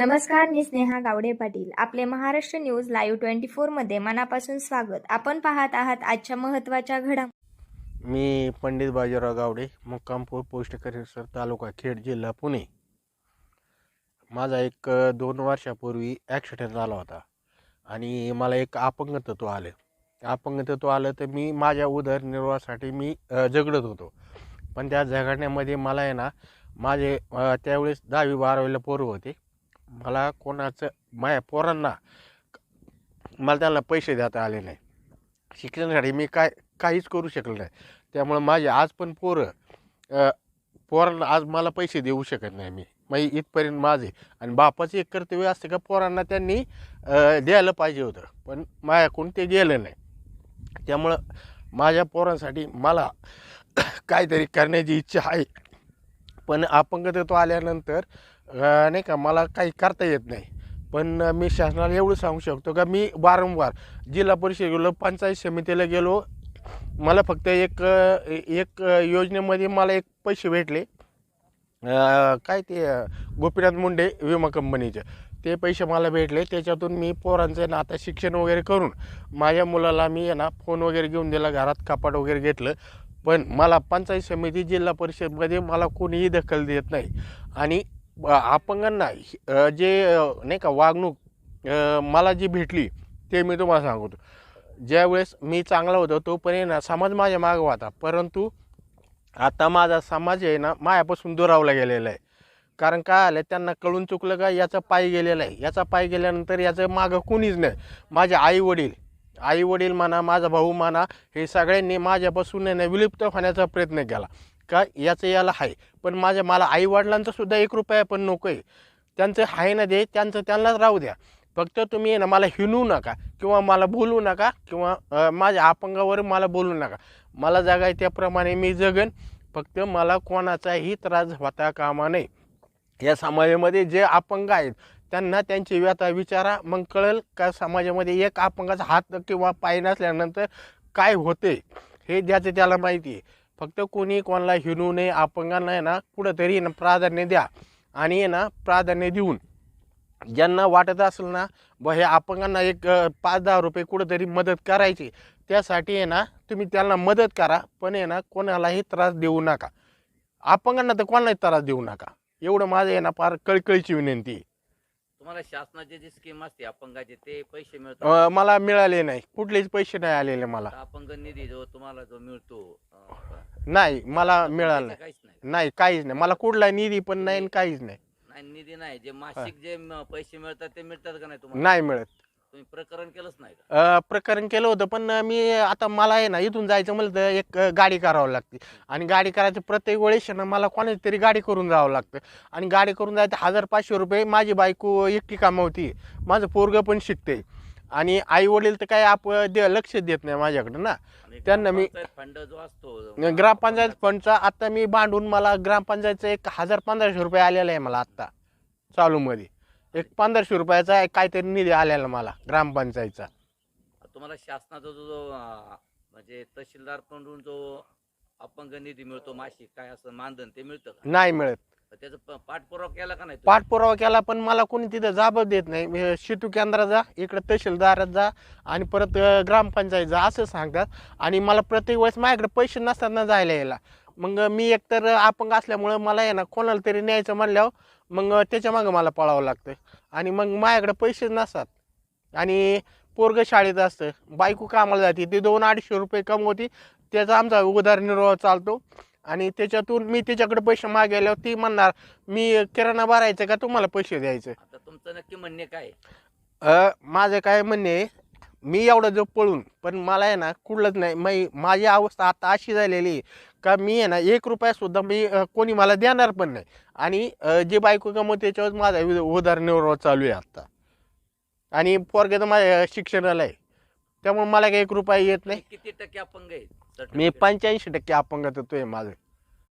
नमस्कार मी स्नेहा गावडे पाटील. आपले Maharashtra news live twenty फोरमध्ये मनापासून स्वागत. आपण पाहत आहात आजच्या महत्त्वाच्या घडा मी पंडित बाजीराव गावडे मुक्कामपूर पोस्ट करिसर तालुका खेड जिल्हा पुणे. माझा एक दोन वर्षापूर्वी ॲक्सिडेंट झाला होता आणि मला एक अपंगतत्व आलं. अपंगतत्व आलं तर मी माझ्या उदरनिर्वाहासाठी मी झगडत होतो. पण त्या झगडण्यामध्ये मला आहे ना माझे त्यावेळेस दहावी बारावीला पोरं होते. मला कोणाचं माझ्या पोरांना मला त्यांना पैसे देता आले नाही. शिक्षणासाठी मी काय काहीच करू शकलो नाही. त्यामुळं माझे आज पण पोरं पोरांना आज मला पैसे देऊ शकत नाही मी. मग इथपर्यंत माझे आणि बापाचं एक कर्तव्य असतं का पोरांना त्यांनी द्यायला पाहिजे होतं. पण माझ्याकडून ते गेलं नाही. त्यामुळं माझ्या पोरांसाठी मला काहीतरी करण्याची इच्छा आहे. पण अपंगत्व आल्यानंतर नाही का मला काही करता येत नाही. पण मी शासनाला एवढं सांगू शकतो का मी वारंवार जिल्हा परिषद गेलो पंचायत समितीला गेलो. मला फक्त एक एक योजनेमध्ये मला एक पैसे भेटले. काय ते गोपीनाथ मुंडे विमा कंपनीचे. ते पैसे मला भेटले. त्याच्यातून मी पोरांचं आहे ना आता शिक्षण वगैरे करून माझ्या मुलाला मी आहे ना फोन वगैरे घेऊन दिला घरात कपाट वगैरे घेतलं. पण मला पंचायत समिती जिल्हा परिषदमध्ये मला कोणीही दखल देत नाही. आणि अपंगांना जे नाही का वागणूक मला जी भेटली ते मी तुम्हाला सांगतो. ज्यावेळेस मी चांगला होतो तोपर्यंत ना समाज माझ्या मागं होता. परंतु आता माझा समाज आहे ना मायापासून दुरावला गेलेला आहे. कारण काय आलं त्यांना कळून चुकलं का याचा पाय गेलेला आहे. याचा पाय गेल्यानंतर याचं मागं कुणीच नाही. माझे आई वडील आई वडील म्हणा माझा भाऊ म्हणा हे सगळ्यांनी माझ्यापासून विलुप्त होण्याचा प्रयत्न केला. का याचं याला आहे पण माझ्या मला आईवडिलांचं सुद्धा एक रुपया पण नको आहे त्यांचं आहे ना दे त्यांचं त्यांनाच राहू द्या. फक्त तुम्ही ना मला हिणू नका किंवा मला बोलू नका किंवा माझ्या अपंगावर मला बोलू नका. मला जगाय त्याप्रमाणे मी जगन. फक्त मला कोणाचाही त्रास होता कामा नये. या समाजामध्ये जे अपंग आहेत त्यांना त्यांची व्यथा विचारा. मग कळेल का समाजामध्ये एक अपंगाचा हात किंवा पाय नसल्यानंतर काय होते हे ज्याचं त्याला माहिती आहे. फक्त कोणी कोणाला हिणू नये अपंगांना आहे ना कुठंतरी ना प्राधान्य द्या. आणि आहे ना प्राधान्य देऊन ज्यांना वाटत असेल ना ब हे अपंगांना एक पाच दहा रुपये कुठंतरी मदत करायची त्यासाठी आहे ना तुम्ही त्यांना मदत करा पण आहे ना कोणालाही त्रास देऊ नका. अपंगांना तर कोणालाही त्रास देऊ नका. एवढं माझं आहे ना फार कळकळीची विनंती आहे. तुम्हाला शासनाचे जे स्कीम असते अपंगाचे ते पैसे मिळतात? मला मिळाले नाही. कुठलेच पैसे नाही आलेले मला. अपंग निधी जो तुम्हाला जो मिळतो नाही मला मिळालं नाही काहीच नाही. नाही काहीच नाही. मला कुठला निधी पण नाही आणि काहीच नाही. नाही निधी नाही. जे मासिक जे म- पैसे मिळतात ते मिळतात का नाही तुम्हाला? नाही मिळत. तुम्ही प्रकरण केलंच नाही का? अ, प्रकरण केलं होतं पण मी आता मला आहे ना इथून जायचं म्हणलं तर एक अ, गाडी करावं लागते. आणि गाडी करायची प्रत्येक वेळेस ना मला कोणाची तरी गाडी करून जावं लागतं. आणि गाडी करून जायचं हजार पाचशे रुपये माझी बायको एकटी कामावती माझं पोरगं पण शिकते आणि आई वडील तर काय आप दे लक्ष देत नाही माझ्याकडं ना. त्यांना मी- फंड जो असतो ग्रामपंचायत फंडचा आता मी भांडून मला ग्रामपंचायतचा एक हजार पंधराशे रुपये आलेला आहे मला आत्ता चालूमध्ये. एक पंधराशे रुपयाचा एक काहीतरी निधी आलेला मला ग्रामपंचायतचा. तुम्हाला शासनाचा जो जो अं, म्हणजे तहसीलदारकडून जो अपंग निधी मिळतो मासिक काय असं मानधन ते मिळतं का? नाही मिळत. त्याचा पाठपुरावा केला का नाही तुम्ही? पाठपुरावा केला पण मला कोणी तिथं जाब देत नाही. मी केंद्रात जा इकडं तहसीलदारात जा आणि परत अं, ग्रामपंचायत जा असं सांगतात. आणि मला प्रत्येक वेळेस माझ्याकडे पैसे नसतात ना जायला यायला. मग मी एकतर अपंग असल्यामुळं मला आहे ना कोणाला तरी न्यायचं म्हणल्यावर मग त्याच्या मागं मला पळावं लागतं. आणि मग माझ्याकडे पैसे नसतात. आणि पोरग शाळेत असतं. बायको कामाला जाते. ती दोन अडीचशे रुपये कमवते. त्याचा आमचा उदरनिर्वाह चालतो. आणि त्याच्यातून मी त्याच्याकडे पैसे मागायल्यावर ती म्हणणार मी किराणा भरायचं का? तुम्हाला पैसे द्यायचे. आता तुमचं नक्की म्हणणे काय आहे? अ, माझं काय म्हणणे आहे, मी एवढं जो पळून पण मला आहे ना कुठलंच नाही मै माझी अवस्था आता अशी झालेली आहे का मी आहे ना एक रुपयासुद्धा मी अ, कोणी मला देणार पण नाही. आणि अ, जे बायको कमवते त्याच्यावर माझा उद- उदरनिर्वाह चालू आहे आत्ता आणि पोरगे तर माझ्या शिक्षणाला आहे त्यामुळे मला काही एक रुपया येत नाही. किती टक्के अपंग आहेत? मी पंच्याऐंशी टक्के अपंगत्व आहे माझं.